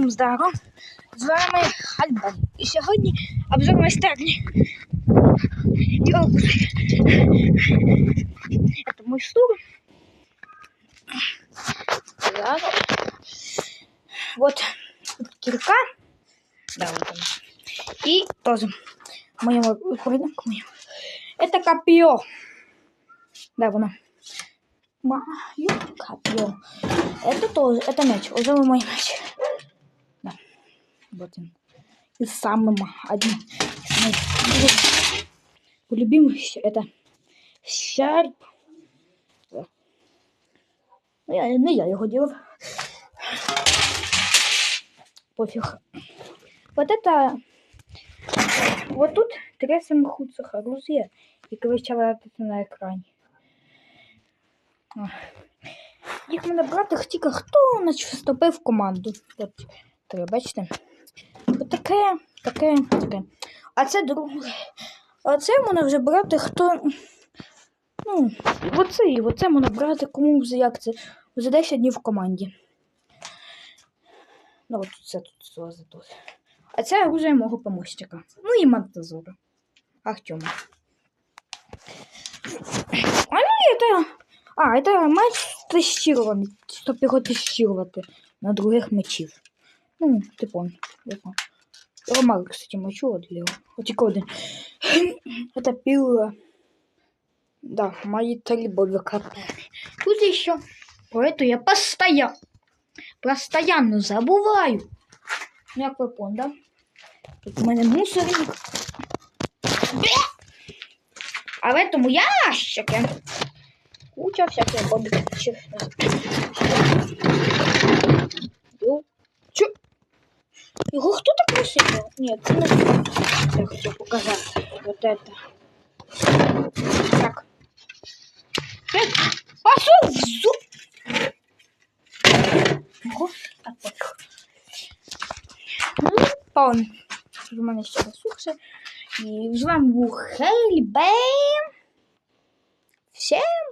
Всім здорово! З вами Альбом. І сьогодні обзор майстерні. Йобус. Это мой стул. Так. Вот тут кирка. Да, вот она. И тоже моего рукавику моего. Это копье. Да, вон оно. Мое копье. Это тоже, это мяч. Уже мой мяч. Да. Вот он. И самым один из моих любимых это Щарп. Да. Ну, я, не я його делал. Пофиг. Вот это... Вот тут три самохудцах оружия і кричала на екрані. А. Їх мене брати тільки хто наче вступив в команду. От Три, бачите? От таке, таке. А це друге. А це можна вже брати хто. Ну, оце і оце можна брати кому вже як це. За 10 днів в команді. Ну, от це тут злазить тут. А це оружие мого помощника. Ну і Монтазора. Артема. А ну это... А, это матч тестирований, щоб його тестувати на других мечів. Ну, ти понял. Ромар, кстати, мочу отлил. Тільки один. Это пила. Да, мои три БВК. Тут еще. Про это я постоянно, постоянно забываю. Як ви понял, да? Тут у мене мусорник. А в этому ящике куча всяких бобиков. Ну, чо? Його хто так насипав? Ні, це не я хотів показати. Вот это. Так. Э, Пошел в зуб! Ого, так вот. Ну, он. У мене ще засухся. І з вами був Хейлі Бейм. Всем пока!